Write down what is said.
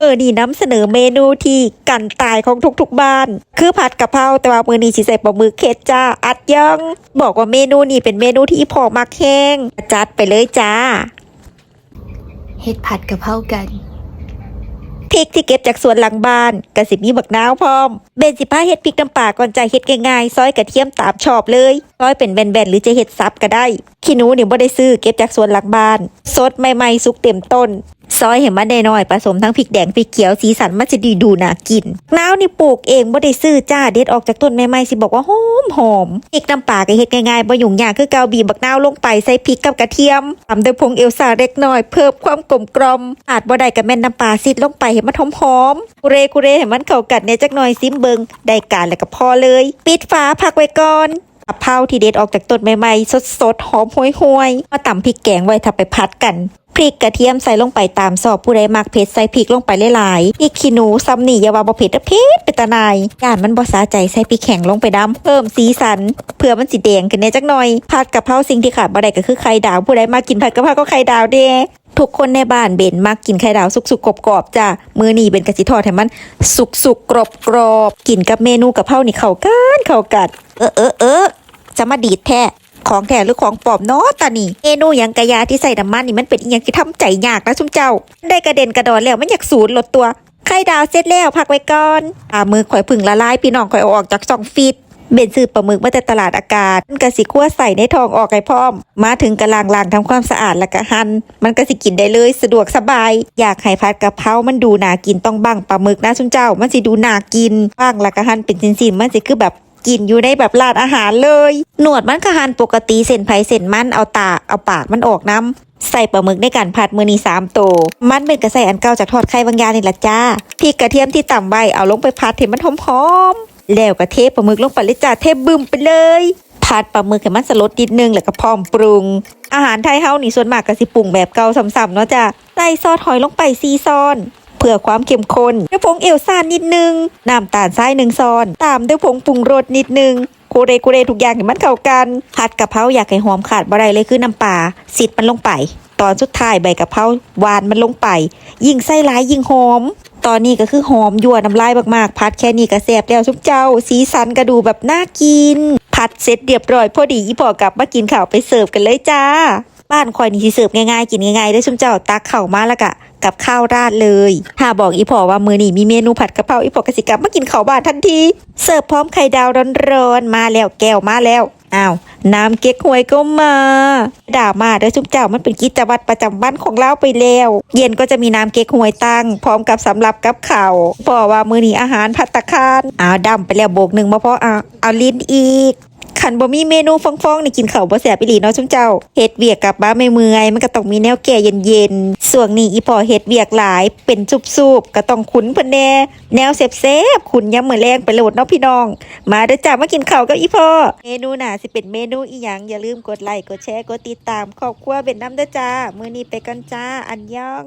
เออนี่น้ำเสนอเมนูที่กันตายของทุกๆบ้าน คือผัดกะเพราแต่ว่ามือนี้สิใส่ปลาหมึกเค็ดจ้าอัดยัง บอกว่าเมนูนี้เป็นเมนูที่อีพอมักแห้งจัดไปเลยจ้าเฮ็ดผัดกะเพรากันพริกที่เก็บจากสวนหลังบ้านกระสิมีบักนาวพร้อมเบนสิผ้าเฮ็ดพริกน้ำปลาก่อนใจเฮ็ดง่ายๆซอยกระเทียมตามชอบเลยซอยเป็นแบนๆหรือจะเฮ็ดซับก็ได้ขี้หนูเนี่ยบ่ได้ซื้อเก็บจากสวนหลังบ้านสดใหม่ๆสุกเต็มต้น ซอยเห็นมันได้น้อยผสมทั้งพริกแดงพริกเขียวสีสันมันจะดีดูน่ากินน้าวนี่ปลูกเองบ่ได้ซื้อจ้าเด็ดออกจากต้นใหม่ๆสิบอกว่าหอมหอมพริกน้ำปลาก็เฮ็ดง่ายๆบ่ยุ่งยากคือเกาบีบักนาวลงไปใส่พริกกับกระเทียมตามด้วยผงเอลซ่าเล็กน้อยเพิ่มความกลมกลอมอาจบ่ได้ก็แม่นน้ำปลาซิดลงไปให้มันหอมๆกุเรกุเรให้มันเข้ากันเนี่ยจักหน่อยซิมเบิงได้การแล้วก็พอเลย ปิดฝาพักไว้ก่อน กะเพราที่เด็ดออกจากต้นใหม่ๆ สดๆ หอมห่วยๆมาตำพริกแกงไว้ถ้าไปพัดกันพริกกระเทียมใส่ลงไปตามสอบผู้ใดมักเผ็ดใส่พริกลงไปหลายๆพริกขี้หนูซ้ำนี่อย่าว่าบ่เผ็ดนะเผ็ดเป็นตาหนายย่านมันบ่สาใจใส่พริกแข็งลงไปดำเพิ่มสีสัน เพื่อมันสิแดงขึ้นแน่จักหน่อยผัดกะเพราสิ่งที่ขาดบ่ได้ก็คือไข่ดาวผู้ใดมากินผัดกะเพราก็ไข่ดาวเด้ ทุกคนในบ้านเบนมักกินไข่ดาวสุกๆกรอบๆจ้ะมือนี้เบนกะสิทอดให้มัน สุกๆกรอบๆกินกับเมนูกะเพรานี่เข้ากันเข้ากันเออเออเออจะมาดีดแท้ของแท้หรือของปลอมเนาะตานี่เมนูยังกะยาที่ใส่น้ำมันนี่มันเป็นอีหยังที่ทำใจยากนะชุ่มเจ้า ได้กระเด็นกระดอนแล้วมันอยากสูญลดตัวไข่ดาวเสร็จแล้วพักไว้ก่อนอ่ามือข่อยผึ่งละลายพี่น้องข่อยอออกจากซองฟิต เบนซื้อปลาหมึกมาแต่ตลาดอากาศมันก็สิคั่วใส่ในทองออกไอ้พร้อม มาถึงกะลางลางทำความสะอาดแล้วก็หั่นมันก็สิกินได้เลยสะดวกสบาย อยากให้ผัดกะเพรา มันดูน่ากินต้องบังปลาหมึกนะชุมเจ้า มันสิดูน่ากินบังแล้วก็หั่นเป็นชิ้นๆมันสิคือแบบกินอยู่ในแบบร้านอาหารเลย หนวดมันก็หันปกติเส้นไผ่เส้นมันเอาตาเอาปากมันออกน้ำใส่ปลาหมึกในการผัดมือนีสามโตวมันเป็นกระใส่อันเก่าจากทอดไข่บางยานี่ละจ้าพริกกระเทียมที่ต่ำไว้เอาลงไปผัดให้มันหอมๆ แล้วก็เทปลาหมึกลงไปเลยจ้าเทบึมไปเลยผัดปลาหมึกให้มันสลดนิดนึงแล้วก็พร้อมปรุง อาหารไทยเฮานี่ส่วนมากก็สิปรุงแบบเก่าซ้ำๆเนาะจ้าใส่ซอสหอยลงไปซีซอนเพื่อความเข้มข้นด้วยผงเอลซ่านิดนึงน้ำตาลทรายหนึ่งซอน ตามด้วยผงปรุงรสนิดนึงโคเรโคเรทุกอย่างให้มันเข้ากันผัดกะเพราอยากให้หอมขาดบ่ได้เลยคือน้ำปลาสิดมันลงไป ตอนสุดท้ายใบกะเพราหวานมันลงไป ยิ่งไส้ร้ายยิ่งหอม ตอนนี้ก็คือหอมยั่วน้ำลายมากๆ พัดแค่นี้ก็แซ่บแล้วทุกเจ้า สีสันก็ดูแบบน่ากิน ผัดเสร็จเรียบร้อยพอดีอีพอกลับมากินข้าวไปเสิร์ฟกันเลยจ้า บ้านคอยนี่สิเสิร์ฟง่ายๆ กินง่ายๆได้ชุมเจ้าตักเข่ามาแล้วกะกับข้าวราดเลย ถ้าบอกอีพอว่ามือนี่มีเมนูผัดกะเพราอีพอกสิกลับมากินข้าวบ้านทันที เสิร์ฟพร้อมไข่ดาวร้อนๆมาแล้วแก้วมาแล้ว อ้าว น้ำเก๊กฮวยก็มาด่ามาเด้อชุบเจ้ามันเป็นกิจวัตรประจำบ้านของเราไปแล้ว เย็นก็จะมีน้ำเก๊กฮวยตั้ง พร้อมกับสำหรับกับข่าวพอว่ามือนี้อาหารพัตตาคารอ้าวดำไปแล้วโบกหนึ่งมาเพราะอะเอาลิ้นอีก ขันบ่มีเมนูฟองๆนี่กินข้าวบ่แสบอีหลีเนาะชุมเจ้าเฮ็ดเวียกกลับบ้านไม่เมื่อยมันก็ต้องมีแนวแก่เย็นๆส่วนนี้อีพอเฮ็ดเวียกหลายเป็นจุบๆก็ต้องคุ้นเพิ่นแน่แนวเซฟๆคุ้นยามมื้อแรงไปโหลดเนาะพี่น้อง มาเด้อจ้ามากินข้าวกับอีพอเมนูน่ะสิเป็นเมนูอีหยังอย่าลืมกดไลค์กดแชร์กดติดตามครอบครัวเป็นน้ำเด้อจ้ามื้อนี้ไปกันจ้าอันยอง